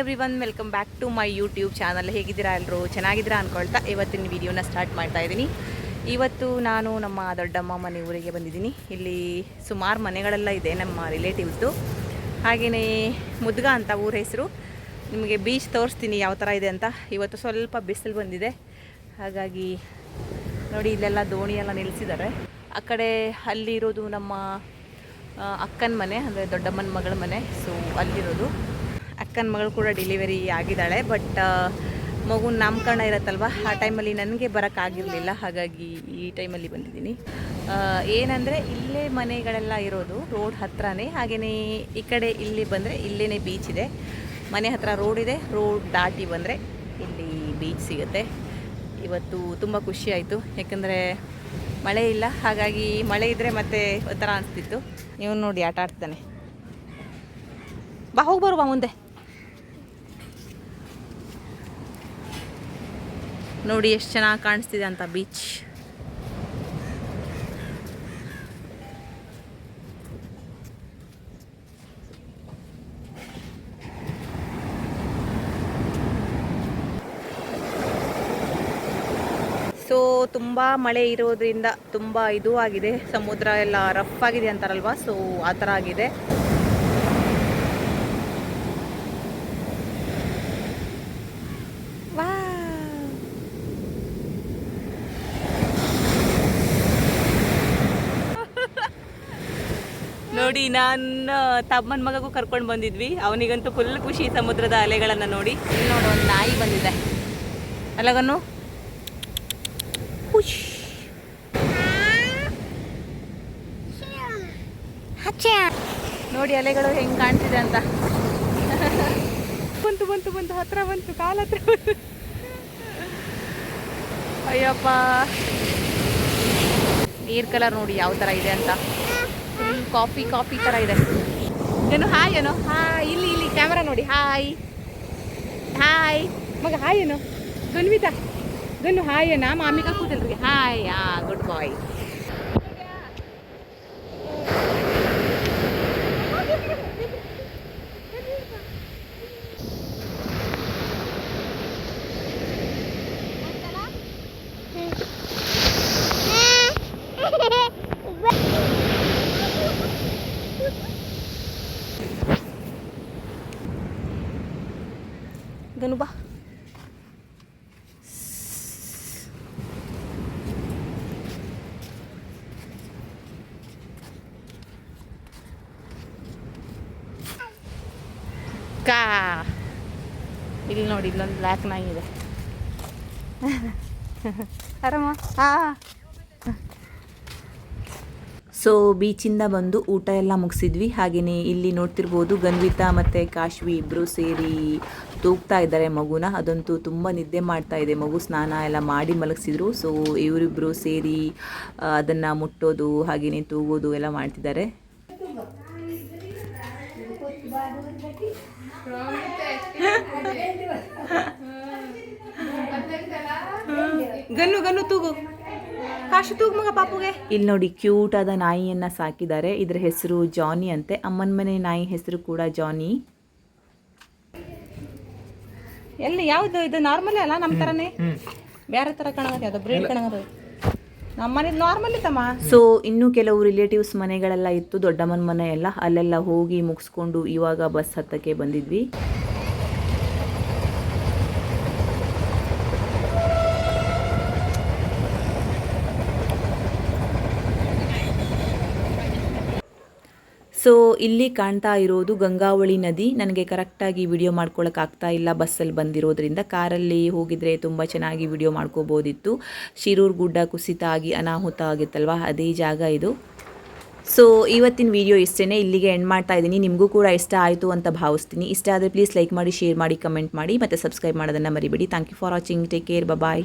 Everyone welcome back to my YouTube channel ಹೇಗಿದ್ದೀರಾ ಎಲ್ಲರೂ ಚೆನ್ನಾಗಿದ್ದೀರಾ ಅಂದ್ಕೊಳ್ತಾ ಇವತ್ತಿನ ವಿಡಿಯೋನ ಸ್ಟಾರ್ಟ್ ಮಾಡ್ತಾ ಇದ್ದೀನಿ. ಇವತ್ತು ನಾನು ನಮ್ಮ ದೊಡ್ಡಮ್ಮ ಮನೆ ಊರಿಗೆ ಬಂದಿದ್ದೀನಿ. ಇಲ್ಲಿ ಸುಮಾರು ಮನೆಗಳೆಲ್ಲ ಇದೆ ನಮ್ಮ ರಿಲೇಟಿವ್ಸ್ದು ಹಾಗೆಯೇ ಮುದ್ಗ ಅಂತ ಊರ ಹೆಸರು. ನಿಮಗೆ ಬೀಚ್ ತೋರಿಸ್ತೀನಿ ಯಾವ ಥರ ಇದೆ ಅಂತ. ಇವತ್ತು ಸ್ವಲ್ಪ ಬಿಸಿಲು ಬಂದಿದೆ. ಹಾಗಾಗಿ ನೋಡಿ ಇಲ್ಲೆಲ್ಲ ದೋಣಿ ಎಲ್ಲ ನಿಲ್ಲಿಸಿದ್ದಾರೆ ಆ ಕಡೆ ಅಲ್ಲಿರೋದು ನಮ್ಮ ಅಕ್ಕನ ಮನೆ, ಅಂದರೆ ದೊಡ್ಡಮ್ಮನ ಮಗಳ ಮನೆ. ಸೊ ಅಲ್ಲಿರೋದು. ಅಕ್ಕನ ಮಗಳು ಕೂಡ ಡೆಲಿವರಿ ಆಗಿದ್ದಾಳೆ. ಬಟ್ ಮಗು ನಾಮಕರಣ ಇರತ್ತಲ್ವ? ಆ ಟೈಮಲ್ಲಿ ನನಗೆ ಬರೋಕ್ಕಾಗಿರಲಿಲ್ಲ. ಹಾಗಾಗಿ ಈ ಟೈಮಲ್ಲಿ ಬಂದಿದ್ದೀನಿ. ಏನಂದರೆ ಇಲ್ಲೇ ಮನೆಗಳೆಲ್ಲ ಇರೋದು ರೋಡ್ ಹತ್ರನೇ. ಹಾಗೆಯೇ ಈ ಕಡೆ ಇಲ್ಲಿ ಬಂದರೆ ಇಲ್ಲೇ ಬೀಚ್ ಇದೆ. ಮನೆ ಹತ್ರ ರೋಡ್ ಇದೆ. ರೋಡ್ ದಾಟಿ ಬಂದರೆ ಇಲ್ಲಿ ಬೀಚ್ ಸಿಗುತ್ತೆ. ಇವತ್ತು ತುಂಬ ಖುಷಿ ಆಯಿತು. ಯಾಕಂದರೆ ಮಳೆ ಇಲ್ಲ. ಹಾಗಾಗಿ ಮಳೆ ಇದ್ದರೆ ಮತ್ತೆ ಒಂಥರ ಅನಿಸ್ತಿತ್ತು. ನೀವು ನೋಡಿ ಆಟ ಆಡ್ತಾನೆ ಬಾ, ಹೋಗಿ ಬರುವ ಮುಂದೆ. ನೋಡಿ ಎಷ್ಟು ಚೆನ್ನಾಗಿ ಕಾಣಿಸ್ತಿದೆ ಅಂತ ಬೀಚ್ ಸೊ ತುಂಬ ಮಳೆ ಇರೋದ್ರಿಂದ ತುಂಬ ಇದು ಆಗಿದೆ. ಸಮುದ್ರ ಎಲ್ಲ ರಫ್ ಆಗಿದೆ ಅಂತಾರಲ್ವಾ? ಸೊ ಆ ಥರ ಆಗಿದೆ. ನೋಡಿ ನನ್ನ ತಮ್ಮನ ಮಗಗೂ ಕರ್ಕೊಂಡು ಬಂದಿದ್ವಿ. ಅವನಿಗಂತೂ ಫುಲ್ ಖುಷಿ ಸಮುದ್ರದ ಅಲೆಗಳನ್ನು ನೋಡಿ. ಇಲ್ಲಿ ನೋಡು, ಒಂದು ನಾಯಿ ಬಂದಿದೆ. ಅಲ್ಲಗನ್ನು ಹುಷ್. ನೋಡಿ ಅಲೆಗಳು ಹೆಂಗ್ ಕಾಣ್ತಿದೆ ಅಂತ. ಬಂತು ಬಂತು ಬಂತು, ಹತ್ರ ಬಂತು, ಕಾಲ ಹತ್ರ ಬಂತು. ಅಯ್ಯಪ್ಪ. ನೀರ್ ಕಲರ್ ನೋಡಿ ಯಾವ ತರ ಇದೆ ಅಂತ. ಕಾಫಿ ಕಾಫಿ ತರ ಇದೆ. ಏನು, ಹಾಯ್ ಏನೋ? ಹಾಯ್, ಇಲ್ಲಿ ಇಲ್ಲಿ ಕ್ಯಾಮ್ರಾ ನೋಡಿ, ಹಾಯ್. ಹಾಯ್. ಮಗ, ಹಾಯ್ ಏನೋ? ಗನ್ವಿತಾ ಗನ್ನು ಹಾಯ್ ಏನಾ ಮಾಮಿಗ ಕೂತಲ್ರಿ ಹಾಯ್, ಆ ಗುಡ್ ಬಾಯ್ ಗನು ಬಾ ಕಾ ಇಲ್ಲಿ ನೋಡಿ ಇಲ್ಲೊಂದು ಬ್ಲ್ಯಾಕ್ ನಾಯಿ ಇದೆ ಆರಾಮ ಹಾ ಸೊ ಬೀಚಿಂದ ಬಂದು ಊಟ ಎಲ್ಲ ಮುಗಿಸಿದ್ವಿ. ಹಾಗೆಯೇ ಇಲ್ಲಿ ನೋಡ್ತಿರ್ಬೋದು ಗನ್ವಿತಾ ಮತ್ತು ಕಾಶ್ವಿ ಇಬ್ಬರು ಸೇರಿ ತೂಗ್ತಾ ಇದ್ದಾರೆ ಮಗುನ. ಅದಂತೂ ತುಂಬ ನಿದ್ದೆ ಮಾಡ್ತಾ ಇದೆ. ಮಗು ಸ್ನಾನ ಎಲ್ಲ ಮಾಡಿ ಮಲಗಿಸಿದ್ರು. ಸೊ ಇವರಿಬ್ಬರು ಸೇರಿ ಅದನ್ನು ಮುಟ್ಟೋದು ಹಾಗೆಯೇ ತೂಗೋದು ಎಲ್ಲ ಮಾಡ್ತಿದ್ದಾರೆ. ಗನ್ನು ಗನ್ನು ತೂಗು. ಕಾಶು ತೂಗ ಮಗ ಪಾಪುಗೆ. ಇಲ್ಲಿ ನೋಡಿ ಕ್ಯೂಟ್ ಆದ ನಾಯಿಯನ್ನ ಸಾಕಿದ್ದಾರೆ. ಇದ್ರ ಹೆಸರು ಜಾನಿ ಅಂತೆ. ಅಮ್ಮನ ಮನೆ ನಾಯಿ ಹೆಸರು ಕೂಡ ಜಾನಿ. ಎಲ್ಲಿ ಯಾವ್ದು ಇದು? ನಾರ್ಮಲ್ ಅಲ್ಲ ನಮ್ ತರನೇ? ಬೇರೆ ತರ ಕಣಗತ್ತೆ ಅದು ಬ್ರೀಡ್ ಕಣಗದು ಸೊ ಇನ್ನು ಕೆಲವು ರಿಲೇಟಿವ್ಸ್ ಮನೆಗಳೆಲ್ಲ ಇತ್ತು. ದೊಡ್ಡಮ್ಮನ ಮನೆ ಎಲ್ಲ. ಅಲ್ಲೆಲ್ಲ ಹೋಗಿ ಮುಗಿಸ್ಕೊಂಡು ಇವಾಗ ಬಸ್ ಹತ್ತಕ್ಕೆ ಬಂದಿದ್ವಿ. ಸೊ ಇಲ್ಲಿ ಕಾಣ್ತಾ ಇರೋದು ಗಂಗಾವಳಿ ನದಿ. ನನಗೆ ಕರೆಕ್ಟಾಗಿ ವಿಡಿಯೋ ಮಾಡ್ಕೊಳಕ್ಕೆ ಆಗ್ತಾ ಇಲ್ಲ ಬಸ್ಸಲ್ಲಿ ಬಂದಿರೋದ್ರಿಂದ. ಕಾರಲ್ಲಿ ಹೋಗಿದ್ರೆ ತುಂಬ ಚೆನ್ನಾಗಿ ವಿಡಿಯೋ ಮಾಡ್ಕೋಬೋದಿತ್ತು. ಶಿರೂರು ಗುಡ್ಡ ಕುಸಿತ ಆಗಿ ಅನಾಹುತ ಆಗಿತ್ತಲ್ವ? ಅದೇ ಜಾಗ ಇದು. ಸೊ ಇವತ್ತಿನ ವಿಡಿಯೋ ಇಷ್ಟೇ ಇಲ್ಲಿಗೆ ಎಂಡ್ ಮಾಡ್ತಾ ಇದ್ದೀನಿ. ನಿಮಗೂ ಕೂಡ ಇಷ್ಟ ಆಯಿತು ಅಂತ ಭಾವಿಸ್ತೀನಿ. ಇಷ್ಟ ಆದರೆ ಪ್ಲೀಸ್ ಲೈಕ್ ಮಾಡಿ ಶೇರ್ ಮಾಡಿ ಕಮೆಂಟ್ ಮಾಡಿ. ಮತ್ತು ಸಬ್ಸ್ಕ್ರೈಬ್ ಮಾಡೋದನ್ನು ಮರಿಬೇಡಿ. Thank you for watching take care bye